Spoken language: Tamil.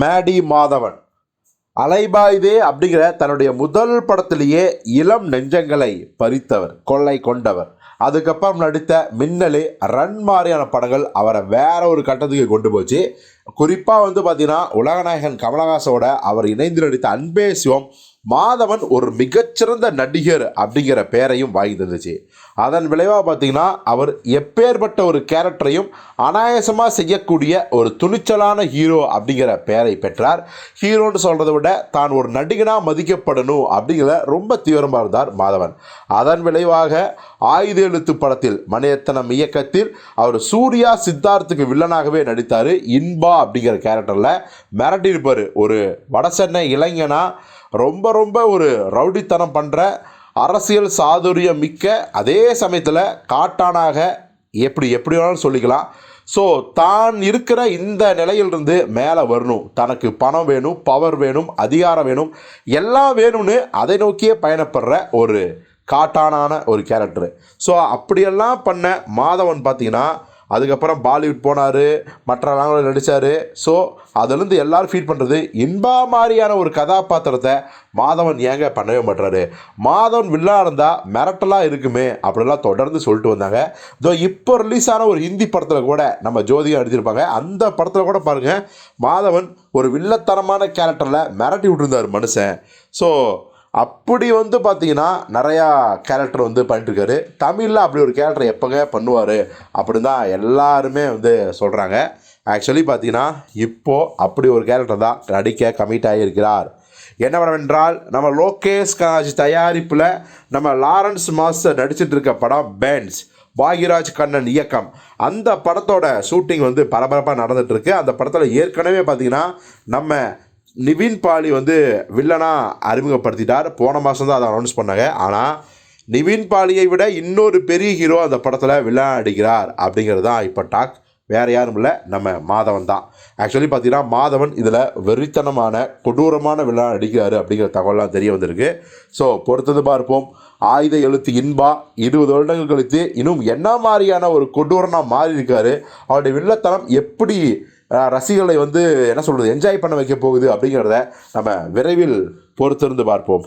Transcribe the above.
மேடி மாதவன். அலைபாயுதே அப்படிங்கிற தன்னுடைய முதல் படத்திலேயே இளம் நெஞ்சங்களை பறித்தவர் கொள்ளை கொண்டவர். அதுக்கப்புறம் நடித்த மின்னலே ரன் மாதிரியான படங்கள் அவரை வேற ஒரு கட்டத்துக்கு கொண்டு போச்சு. குறிப்பாக வந்து பார்த்தீங்கன்னா உலகநாயகன் கமலஹாசோட அவர் இணைந்து நடித்த அன்பே சிவம் மாதவன் ஒரு மிகச்சிறந்த நடிகர் அப்படிங்கிற பெயரையும் வாங்கி தந்துச்சு. அதன் விளைவாக பார்த்தீங்கன்னா அவர் எப்பேற்பட்ட ஒரு கேரக்டரையும் அனாயாசமாக செய்யக்கூடிய ஒரு துணிச்சலான ஹீரோ அப்படிங்கிற பெயரை பெற்றார். ஹீரோன்னு சொல்கிறத விட தான் ஒரு நடிகனாக மதிக்கப்படணும் அப்படிங்கிற ரொம்ப தீவிரமாக இருந்தார் மாதவன். அதன் விளைவாக ஆயுத எழுத்து படத்தில் மணியத்தனம் இயக்கத்தில் அவர் சூர்யா சித்தார்த்துக்கு வில்லனாகவே நடித்தார். இன்பா அப்படிங்கிற கேரக்டரில் மிரட்டியிருப்பார். ஒரு வடசென்னை இளைஞனாக ரொம்ப ரொம்ப ஒரு ரவுடித்தனம் பண்ணுற அரசியல் சாதுரியம் மிக்க அதே சமயத்தில் காட்டானாக எப்படி எப்படி வேணாலும் சொல்லிக்கலாம். ஸோ தான் இருக்கிற இந்த நிலையிலிருந்து மேலே வரணும். தனக்கு பணம் வேணும் பவர் வேணும் அதிகாரம் வேணும் எல்லாம் வேணும்னு அதை நோக்கியே பயணப்படுற ஒரு காட்டானான ஒரு கேரக்டரு ஸோ அப்படியெல்லாம் பண்ண மாதவன் பார்த்திங்கன்னா அதுக்கப்புறம் பாலிவுட் போனார் மற்ற நாங்களும் நடித்தார் ஸோ அதுலேருந்து எல்லோரும் ஃபீல் பண்ணுறது இன்பா மாதிரியான ஒரு கதாபாத்திரத்தை மாதவன் ஏங்க பண்ணவே மாட்டுறாரு மாதவன் வில்லாக இருந்தால் மிரட்டலாக இருக்குமே அப்படிலாம் தொடர்ந்து சொல்லிட்டு வந்தாங்க. இதோ இப்போ ரிலீஸ் ஆன ஒரு ஹிந்தி படத்தில் கூட நம்ம ஜோதிகா நடிச்சிருப்பாங்க. அந்த படத்தில் கூட பாருங்கள் மாதவன் ஒரு வில்லத்தனமான கேரக்டரில் மிரட்டி விட்டுருந்தார் மனுஷன். ஸோ அப்படி வந்து பார்த்தீங்கன்னா நிறையா கேரக்டர் வந்து பண்ணிட்டுருக்காரு. தமிழில் அப்படி ஒரு கேரக்டர் எப்போங்க பண்ணுவார் அப்படின்னு தான் எல்லாருமே வந்து சொல்கிறாங்க ஆக்சுவலி பார்த்தீங்கன்னா இப்போது அப்படி ஒரு கேரக்டர் தான் நடிக்க கமிட் ஆகியிருக்கிறார். என்ன நம்ம லோகேஷ் கனாஜ் தயாரிப்பில் நம்ம லாரன்ஸ் மாஸ்டர் நடிச்சிட்டு இருக்க படம் பேன்ஸ் பாக்யராஜ் கண்ணன் இயக்கம். அந்த படத்தோட ஷூட்டிங் வந்து பரபரப்பாக நடந்துகிட்ருக்கு அந்த படத்தில் ஏற்கனவே பார்த்தீங்கன்னா நம்ம நிவின் பாலி வந்து வில்லனாக அறிமுகப்படுத்திட்டார். போன மாதம் தான் அதை அனௌன்ஸ் பண்ணாங்க. ஆனால் நிவின் பாலியை விட இன்னொரு பெரிய ஹீரோ அந்த படத்தில் வில்லன் அடிக்கிறார் அப்படிங்கிறது தான் இப்போ டாக் வேறு யாரும் இல்லை. நம்ம மாதவன் தான். ஆக்சுவலி பார்த்தீங்கன்னா மாதவன் இதில் வெறித்தனமான கொடூரமான வில்லன் அடிக்கிறாரு அப்படிங்கிற தகவலாம் தெரிய வந்திருக்கு. ஸோ பொறுத்தது பார்ப்போம். ஆயுத எழுத்து இன்பா இருபது வருடங்கள் கழித்து இன்னும் என்ன மாதிரியான ஒரு கொடூரனாக மாறி இருக்காரு அவருடைய வில்லத்தனம் எப்படி ரசிகர்களை வந்து என்ன சொல்கிறது என்ஜாய் பண்ண வைக்க போகுது அப்படிங்கிறத நம்ம விரைவில் பொறுத்திருந்து பார்ப்போம்.